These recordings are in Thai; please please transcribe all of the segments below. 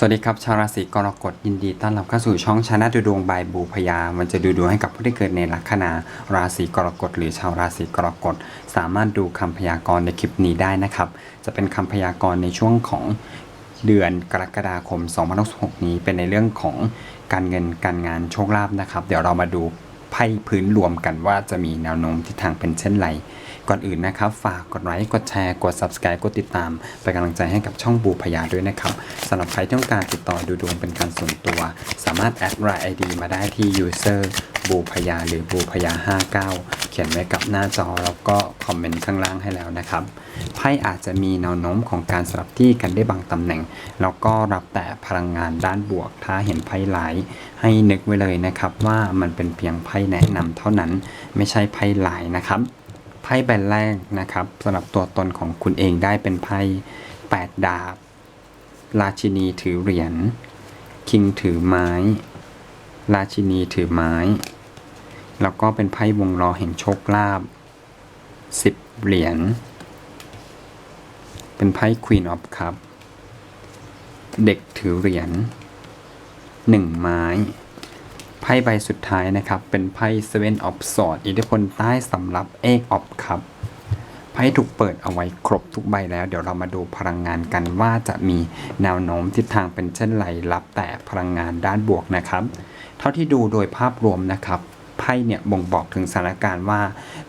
สวัสดีครับชาวราศีกรกฎยินดีต้อนรับเข้าสู่ช่องชนลดูดวงบายบูพยา มันจะดูดวงให้กับผู้ที่เกิดในลัคนาราศีกรกฎหรือชาวราศีกรกฎสามารถดูคำพยากรณ์ในคลิปนี้ได้นะครับ จะเป็นคำพยากรณ์ในช่วงของเดือนกรกฎาคม2016นี้เป็นในเรื่องของการเงินการงานโชคลาภนะครับ เดี๋ยวเรามาดูไพ่พื้นรวมกันว่าจะมีแนวโน้มทิศทางเป็นเช่นไร ก่อนอื่นนะครับ ฝากกดไลค์กดแชร์กด subscribe กดติดตาม เป็นกำลังใจให้กับช่องบูพยาด้วยนะครับสำหรับใครต้องการติดต่อดูดวงเป็นการส่วนตัว สามารถแอดไลน์ ID มาได้ที่ user บูพยาหรือบูพยา 59 เขียนไว้กับหน้าจอแล้วก็คอมเมนต์ข้างล่างให้แล้วนะครับไพ่อาจจะมีแนวโน้มของการสลับที่กันได้บางตำแหน่ง แล้วก็รับแต่พลังงานด้านบวก ถ้าเห็นไพ่หลาย ให้นึกไว้เลยนะครับว่ามันเป็นเพียงไพ่แนะนำเท่านั้น ไม่ใช่ไพ่หลายนะครับ ไพ่ใบแรกนะครับสำหรับตัวตนของคุณเองได้เป็นไพ่8 ดาบ ราชินีถือเหรียญ คิงถือไม้ ราชินีถือไม้ แล้วก็เป็นไพ่วงล้อแห่งโชคลาภ10 เหรียญ เป็นไพ่ Queen of Cup เด็กถือเหรียญ 1 ไม้ ไพ่ใบสุดท้ายนะครับ เป็นไพ่ Seven of Swords อิทธิพลใต้สำหรับ Eight of Cup ไพ่ถูกเปิดเอาไว้ครบทุกใบแล้ว เดี๋ยวเรามาดูพลังงานกันว่าจะมีแนวโน้มทิศทางเป็นเช่นไรรับแต่พลังงานด้านบวกนะครับ เท่าที่ดูโดยภาพรวมนะครับไพ่เนี่ยบ่งบอกถึงสถานการณ์ว่า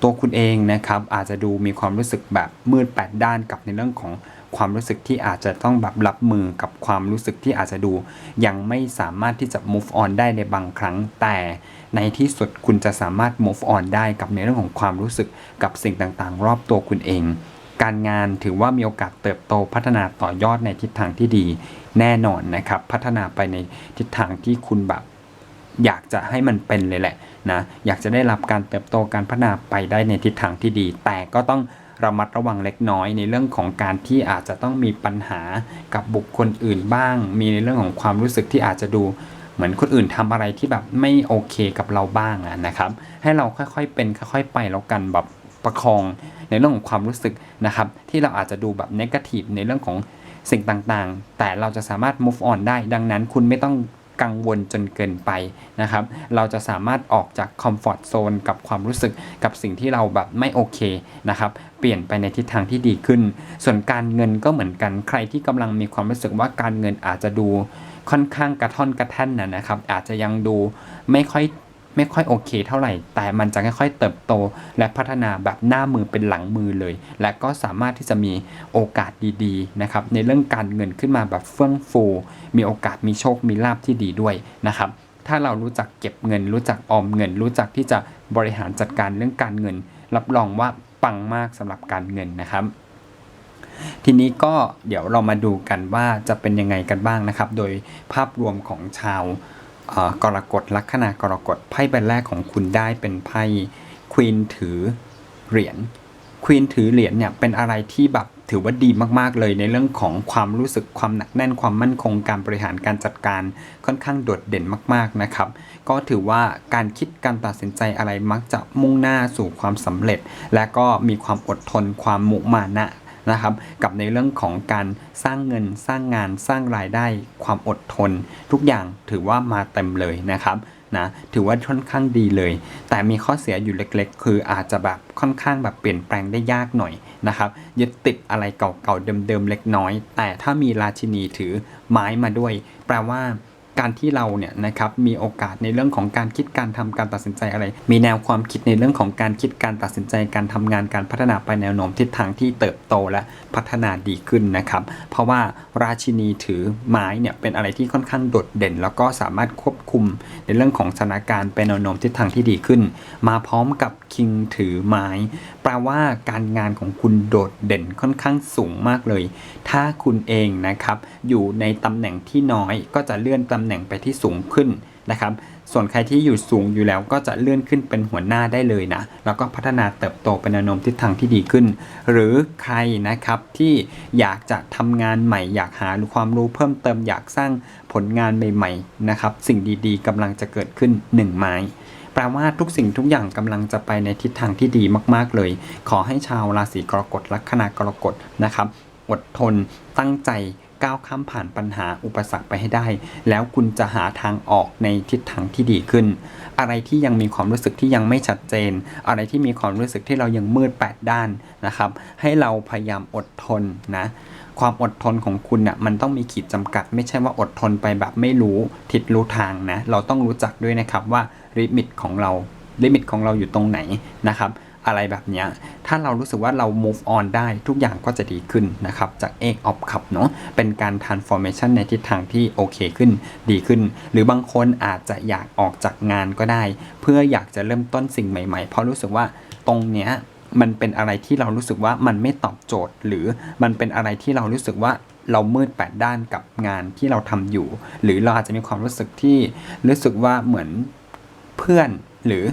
ตัวคุณเองนะครับอาจจะดูมีความรู้สึกแบบมืดแปดด้านกับในเรื่องของ ความรู้สึกที่อาจจะต้องแบบรับมือกับความรู้สึกที่อาจจะดู ยังไม่สามารถที่จะ move on ได้ในบางครั้ง แต่ในที่สุดคุณจะสามารถ move on ได้กับในเรื่องของความรู้สึกกับสิ่งต่างๆ รอบตัวคุณเอง การงานถือว่ามีโอกาสเติบโตพัฒนาต่อยอดในทิศทางที่ดี แน่นอนนะครับ พัฒนาไปในทิศทางที่คุณแบบอยากจะให้มันเป็นเลยแหละนะอยากจะได้รับการเติบโตการพัฒนาไปได้ในทิศทางที่ดี แต่ก็ต้อง ระมัดระวังเล็กน้อยในเรื่องของการที่อาจจะต้องมีปัญหากับบุคคลอื่นบ้าง มีในเรื่องของความรู้สึกที่อาจจะดูเหมือนคนอื่นทำอะไรที่แบบไม่โอเคกับเราบ้างนะครับ ให้เราค่อยๆเป็นค่อยๆไปแล้วกันแบบประคองในเรื่องของความรู้สึกนะครับ ที่เราอาจจะดูแบบนกาทีฟในเรื่องของสิ่งต่างๆ แต่เราจะสามารถ move on ได้ ดังนั้นคุณไม่ต้อง กังวลจนเกินไปนะครับ เราจะสามารถออกจากคอมฟอร์ทโซนกับความรู้สึกกับสิ่งที่เราแบบไม่โอเคนะครับเปลี่ยนไปในทิศทางที่ดีขึ้น ส่วนการเงินก็เหมือนกันใครที่กำลังมีความรู้สึกว่าการเงินอาจจะดูค่อนข้างกระท่อนกระแท่นนะนะครับ อาจจะยังดูไม่ค่อย ไม่ค่อยโอเคเท่าไหร่ แต่มันจะค่อยๆเติบโต และพัฒนาแบบหน้ามือเป็นหลังมือเลย และก็สามารถที่จะมีโอกาสดีๆนะครับในเรื่องการเงินขึ้นมาแบบเฟื่องฟู มีโอกาสมีโชคมีลาภที่ดีด้วยนะครับถ้าเรารู้จักเก็บเงิน รู้จักออมเงิน รู้จักที่จะบริหารจัดการเรื่องการเงิน รับรองว่าปังมากสำหรับการเงินนะครับ ทีนี้ก็เดี๋ยวเรามาดูกันว่าจะเป็นยังไงกันบ้างนะครับ โดยภาพรวมของชาว กรกฎลัคนากรกฎไพ่ใบแรกของคุณได้เป็นไพ่ควีนถือเหรียญควีนถือเหรียญเนี่ยเป็นอะไรที่แบบถือว่าดีมากๆเลยในเรื่องของความรู้สึกความหนักแน่นความมั่นคงการบริหารการจัดการค่อนข้างโดดเด่นมากๆนะครับ ก็ถือว่าการคิดการตัดสินใจอะไรมักจะมุ่งหน้าสู่ความสำเร็จ และก็มีความอดทนความมุมานะ นะครับ กับในเรื่องของการสร้างเงินสร้างงานสร้างรายได้ความอดทน ทุกอย่างถือว่ามาเต็มเลยนะครับนะถือว่าค่อนข้างดีเลย แต่มีข้อเสียอยู่เล็กๆ คืออาจจะแบบค่อนข้างแบบเปลี่ยนแปลงได้ยากหน่อยนะครับยึดติดอะไรเก่าๆเดิมๆเล็กน้อย แต่ถ้ามีราชินีถือไม้มาด้วย แปลว่า การที่เราเนี่ยนะครับมีโอกาสในเรื่องของการคิดการทำการตัดสินใจอะไร มีแนวความคิดในเรื่องของการคิดการตัดสินใจการทำงานการพัฒนาไปแนวโน้มทิศทางที่เติบโตและพัฒนาดีขึ้นนะครับ เพราะว่าราชินีถือไม้เนี่ยเป็นอะไรที่ค่อนข้างโดดเด่น แล้วก็สามารถควบคุมในเรื่องของสถานการณ์เป็นแนวโน้มทิศทางที่ดีขึ้น มาพร้อมกับ คิงถือไม้ แปลว่าการงานของคุณโดดเด่นค่อนข้างสูงมากเลย ถ้าคุณเองนะครับ อยู่ในตำแหน่งที่น้อยก็จะเลื่อนตำแหน่งไปที่สูงขึ้นนะครับ ส่วนใครที่อยู่สูงอยู่แล้วก็จะเลื่อนขึ้นเป็นหัวหน้าได้เลยนะ แล้วก็พัฒนาเติบโตเป็นแนวโน้มทิศทางที่ดีขึ้น หรือใครนะครับที่อยากจะทำงานใหม่ อยากหาความรู้เพิ่มเติมอยากสร้างผลงานใหม่ ๆ นะครับ สิ่งดีๆกำลังจะเกิดขึ้นหนึ่งไม้ ลว่าทุกสิ่งทุกอย่างกำลังจะไปในทิศทางที่ดีมาก ๆ เลย ขอให้ชาวราศีกรกฎลัคนากรกฎนะครับ อดทนตั้งใจก้าวข้ามผ่านปัญหาอุปสรรคไปให้ได้ แล้วคุณจะหาทางออกในทิศทางที่ดีขึ้น อะไรที่ยังมีความรู้สึกที่ยังไม่ชัดเจน อะไรที่มีความรู้สึกที่เรายังมืดแปดด้านนะครับ ให้เราพยายามอดทนนะความอดทนของคุณน่ะมันต้องมีขีดจำกัด ไม่ใช่ว่าอดทนไปแบบไม่รู้ทิศรู้ทางนะ เราต้องรู้จักด้วยนะครับว่า ลิมิตของเราลิมิตของเราอยู่ตรงไหนนะครับอะไรแบบนี้ถ้าเรารู้สึกว่าเรา move on ได้ทุกอย่างก็จะดีขึ้นนะครับ จาก egg of cup เนาะเป็นการ transformation ในทิศทางที่โอเคขึ้นดีขึ้น หรือบางคนอาจจะอยากออกจากงานก็ได้ เพื่ออยากจะเริ่มต้นสิ่งใหม่ๆ เพราะรู้สึกว่าตรงเนี้ยมันเป็นอะไรที่เรารู้สึกว่ามันไม่ตอบโจทย์ หรือมันเป็นอะไรที่เรารู้สึกว่าเรามืดแปดด้านกับงานที่เราทำอยู่ หรือเราอาจจะมีความรู้สึกที่รู้สึกว่าเหมือน เพื่อนหรือ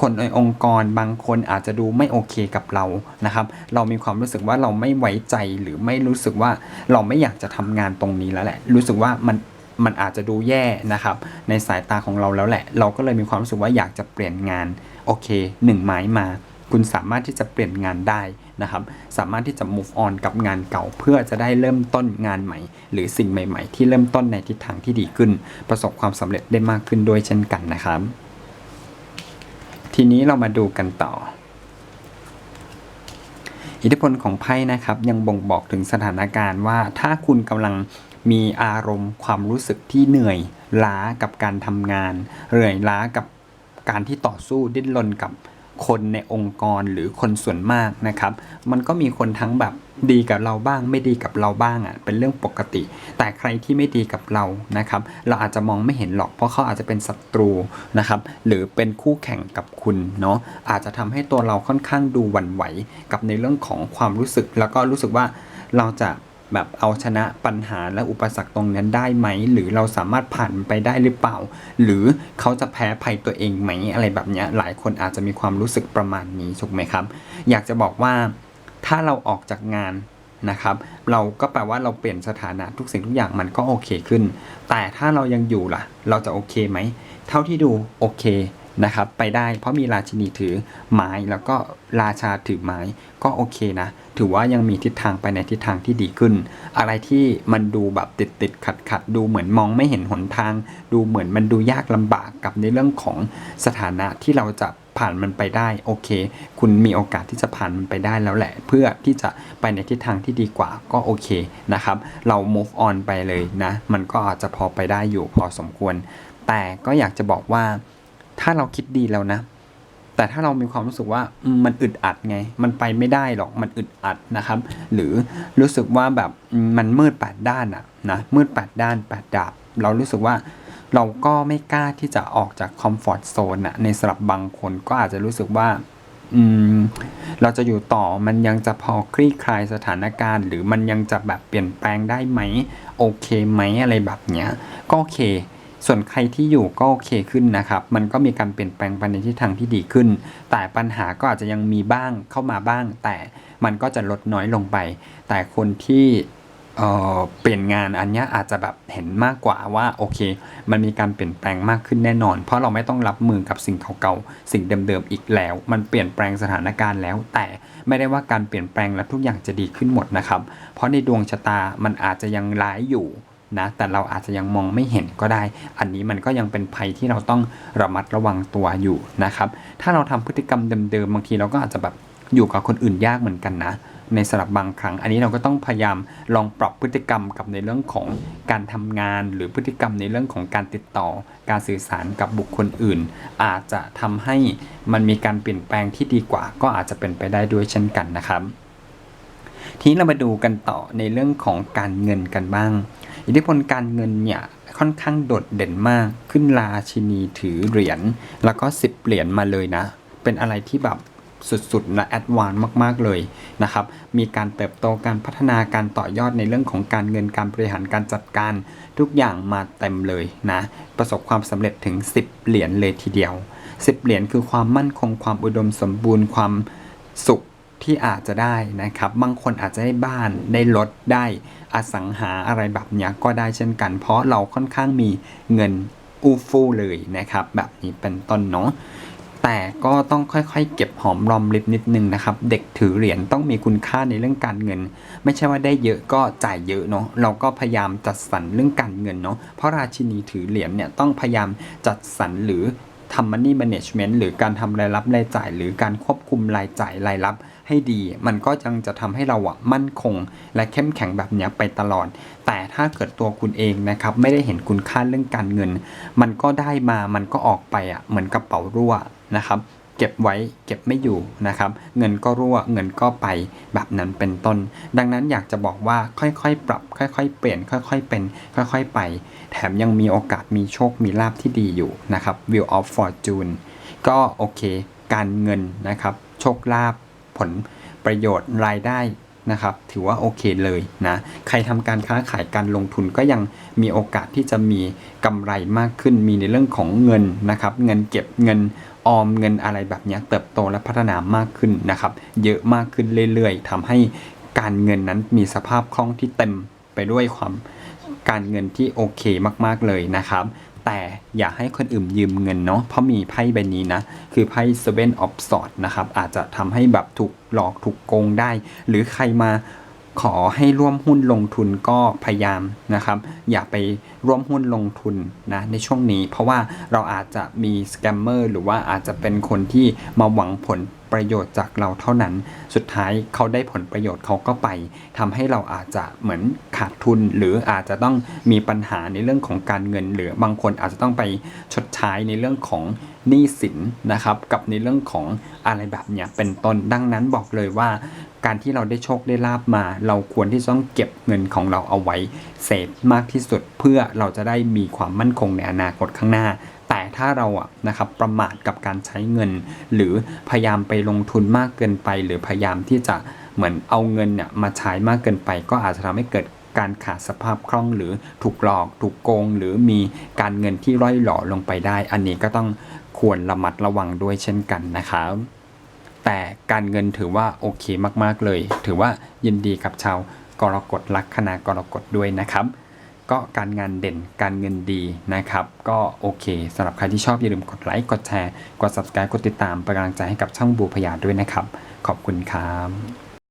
คนในองค์กรบางคนอาจจะดูไม่โอเคกับเรานะครับ เรามีความรู้สึกว่าเราไม่ไว้ใจหรือไม่รู้สึกว่าเราไม่อยากจะทำงานตรงนี้แล้วแหละ รู้สึกว่ามันมันอาจจะดูแย่นะครับ ในสายตาของเราแล้วแหละ เราก็เลยมีความรู้สึกว่าอยากจะเปลี่ยนงานโอเคหนึ่งไม้มา คุณสามารถที่จะเปลี่ยนงานได้นะครับ สามารถที่จะ move on กับงานเก่าเพื่อจะได้เริ่มต้นงานใหม่ หรือสิ่งใหม่ ๆ ที่เริ่มต้นในทิศทางที่ดีขึ้น ประสบความสำเร็จได้มากขึ้นด้วยเช่นกันนะครับ ทีนี้เรามาดูกันต่อ อิทธิพลของไพ่นะครับ ยังบ่งบอกถึงสถานการณ์ว่าถ้าคุณกำลังมีอารมณ์ความรู้สึกที่เหนื่อยล้ากับการทำงาน เหนื่อยล้ากับการที่ต่อสู้ดิ้นรนกับ คนในองค์กรหรือคนส่วนมากนะครับ มันก็มีคนทั้งแบบดีกับเราบ้าง ไม่ดีกับเราบ้างอะเป็นเรื่องปกติ แต่ใครที่ไม่ดีกับเรานะครับ เราอาจจะมองไม่เห็นหรอกเพราะเขาอาจจะเป็นศัตรูนะครับ หรือเป็นคู่แข่งกับคุณเนาะอาจจะทำให้ตัวเราค่อนข้างดูหวั่นไหว กับในเรื่องของความรู้สึก แล้วก็รู้สึกว่าเราจะ แบบเอาชนะปัญหาและอุปสรรคตรงนั้นได้ไหม หรือเราสามารถผ่านไปได้หรือเปล่า หรือเขาจะแพ้ภัยตัวเองไหมอะไรแบบนี้หลายคนอาจจะมีความรู้สึกประมาณนี้ถูกไหมครับ อยากจะบอกว่าถ้าเราออกจากงานนะครับเราก็แปลว่าเราเปลี่ยนสถานะทุกสิ่งทุกอย่างมันก็โอเคขึ้น แต่ถ้าเรายังอยู่ล่ะ เราจะโอเคไหม เท่าที่ดูโอเค นะครับไปได้เพราะมีราชินีถือไม้แล้วก็ราชาถือไม้ก็โอเคนะ ถือว่ายังมีทิศทางไปในทิศทางที่ดีขึ้น อะไรที่มันดูแบบติดติดขัดขัดดูเหมือนมองไม่เห็นหนทาง ดูเหมือนมันดูยากลำบากกับในเรื่องของสถานะที่เราจะผ่านมันไปได้โอเค คุณมีโอกาสที่จะผ่านมันไปได้แล้วแหละ เพื่อที่จะไปในทิศทางที่ดีกว่าก็โอเคนะครับ เรา move on ไปเลยนะ มันก็อาจจะพอไปได้อยู่พอสมควร แต่ก็อยากจะบอกว่า ถ้าเราคิดดีแล้วนะ แต่ถ้าเรามีความรู้สึกว่ามันอึดอัดไง มันไปไม่ได้หรอกมันอึดอัดนะครับ หรือรู้สึกว่าแบบมมันมืดแปดด้านอะนะมืดแปดด้านแปดดาบ เรารู้สึกว่าเราก็ไม่กล้าที่จะออกจากคอมฟอร์ทโซนอะในสำหรับบางคนก็อาจจะรู้สึกว่าอืมเราจะอยู่ต่อมันยังจะพอคลี่คลายสถานการณ์ หรือมันยังจะแบบเปลี่ยนแปลงได้ไหม โอเคไหมอะไรแบบเนี้ย ก็โอเค ส่วนใครที่อยู่ก็โอเคขึ้นนะครับ มันก็มีการเปลี่ยนแปลงไปในทิศทางที่ดีขึ้น แต่ปัญหาก็อาจจะยังมีบ้างเข้ามาบ้าง แต่มันก็จะลดน้อยลงไป แต่คนที่เเปลี่ยนงานอันนี้อาจจะแบบเห็นมากกว่าว่าโอเค มันมีการเปลี่ยนแปลงมากขึ้นแน่นอน เพราะเราไม่ต้องรับมือกับสิ่งเก่าๆสิ่งเดิมๆอีกแล้ว มันเปลี่ยนแปลงสถานการณ์แล้ว แต่ไม่ได้ว่าการเปลี่ยนแปลงแล้วทุกอย่างจะดีขึ้นหมดนะครับ เพราะในดวงชะตามันอาจจะยังร้ายอยู่ นะแต่เราอาจจะยังมองไม่เห็นก็ได้ อันนี้มันก็ยังเป็นภัยที่เราต้องระมัดระวังตัวอยู่นะครับ ถ้าเราทำพฤติกรรมเดิมๆบางทีเราก็อาจจะแบบอยู่กับคนอื่นยากเหมือนกันนะ ในสลับบางครั้ง อันนี้เราก็ต้องพยายามลองปรับพฤติกรรมกับในเรื่องของการทำงาน หรือพฤติกรรมในเรื่องของการติดต่อ การสื่อสารกับบุคคลอื่น อาจจะทำให้มันมีการเปลี่ยนแปลงที่ดีกว่า ก็อาจจะเป็นไปได้ด้วยเช่นกันนะครับ ทีนี้เรามาดูกันต่อในเรื่องของการเงินกันบ้าง อิทธิพลการเงินเนี่ยค่อนข้างโดดเด่นมากขึ้นราชินีถือเหรียญแล้วก็10เหรียญมาเลยนะ เป็นอะไรที่แบบสุดๆและแอดวานมากๆเลยนะครับ มีการเติบโตการพัฒนาการต่อยอดในเรื่องของการเงินการบริหารการจัดการทุกอย่างมาเต็มเลยนะ ประสบความสำเร็จถึง 10 เหรียญเลยทีเดียว 10 เหรียญคือความมั่นคงความอุดมสมบูรณ์ความสุข ที่อาจจะได้นะครับ บางคนอาจจะได้บ้านได้รถได้อสังหาอะไรแบบนี้ก็ได้เช่นกัน เพราะเราค่อนข้างมีเงินอู้ฟู่เลยนะครับ แบบนี้เป็นต้นเนาะแแต่ก็ต้องค่อยๆ เก็บหอมรอมริบนิดนึงนะครับ เด็กถือเหรียญต้องมีคุณค่าในเรื่องการเงิน ไม่ใช่ว่าได้เยอะก็จ่ายเยอะเนาะเราก็พยายามจัดสรรเรื่องการเงินเนาะเพราะราชินีถือเหรียญเนี่ยต้องพยายามจัดสรรหรือ ทำ money management หรือการทำรายรับรายจ่าย หรือการควบคุมรายจ่ายรายรับให้ดี มันก็ยังจะทำให้เราอะมั่นคง และเข้มแข็งแบบเนี้ยไปตลอด แต่ถ้าเกิดตัวคุณเองนะครับไม่ได้เห็นคุณค่าเรื่องการเงิน มันก็ได้มามันก็ออกไปอะเหมือนกระเป๋ารั่วนะครับ เก็บไว้เก็บไม่อยู่นะครับ เงินก็รั่วเงินก็ไปแบบนั้นเป็นต้น ดังนั้นอยากจะบอกว่าค่อยๆ ปรับ ค่อยๆ เปลี่ยน ค่อยๆ เป็น ค่อยๆ ไป แถมยังมีโอกาสมีโชคมีลาภที่ดีอยู่นะครับ Wheel of Fortune ก็โอเค การเงินนะครับ โชคลาภผลประโยชน์รายได้นะครับ ถือว่าโอเคเลยนะ ใครทำการค้าขายการลงทุนก็ยังมีโอกาสที่จะมีกำไรมากขึ้น มีในเรื่องของเงินนะครับ เงินเก็บเงิน ออมเงินอะไรแบบนี้เติบโตและพัฒนามากขึ้นนะครับ เยอะมากขึ้นเรื่อยๆทำให้การเงินนั้นมีสภาพคล่องที่เต็มไปด้วยความการเงินที่โอเคมากๆเลยนะครับ แต่อย่าให้คนอื่นยืมเงินเนาะเพราะมีไพ่ใบนี้นะ คือไพ่ Seven of Swords นะครับ อาจจะทำให้แบบถูกหลอกถูกโกงได้ หรือใครมา ขอให้ร่วมหุ้นลงทุนก็พยายามนะครับ อย่าไปร่วมหุ้นลงทุนนะในช่วงนี้ เพราะว่าเราอาจจะมีสแกมเมอร์หรือว่าอาจจะเป็นคนที่มาหวังผลประโยชน์จากเราเท่านั้น สุดท้ายเขาได้ผลประโยชน์เขาก็ไปทำให้เราอาจจะเหมือนขาดทุน หรืออาจจะต้องมีปัญหาในเรื่องของการเงิน หรือบางคนอาจจะต้องไปชดใช้ในเรื่องของหนี้สินนะครับ กับในเรื่องของอะไรแบบนี้เป็นต้นดังนั้นบอกเลยว่า การที่เราได้โชคได้ลาบมา เราควรที่ต้องเก็บเงินของเราเอาไว้เซฟมากที่สุด เพื่อเราจะได้มีความมั่นคงในอนาคตข้างหน้า แต่ถ้าเราอะนะครับประมาทกับการใช้เงิน หรือพยายามไปลงทุนมากเกินไป หรือพยายามที่จะเหมือนเอาเงินเนี่ยมาใช้มากเกินไป ก็อาจจะทำให้เกิดการขาดสภาพคล่องหรือถูกหลอก ถูกโกง หรือมีการเงินที่ร่อยหล่อลงไปได้ อันนี้ก็ต้องควรระมัดระวังด้วยเช่นกันนะครับ แต่การเงินถือว่าโอเคมากๆเลย ถือว่ายินดีกับชาวกรกฎลัคนากรกฎด้วยนะครับ ก็การงานเด่นการเงินดีนะครับ ก็โอเคสำหรับใครที่ชอบอย่าลืมกดไลค์กดแชร์กด subscribe กดติดตามเป็นกำลังใจให้กับช่องบูพยาด้วยนะครับ ขอบคุณครับ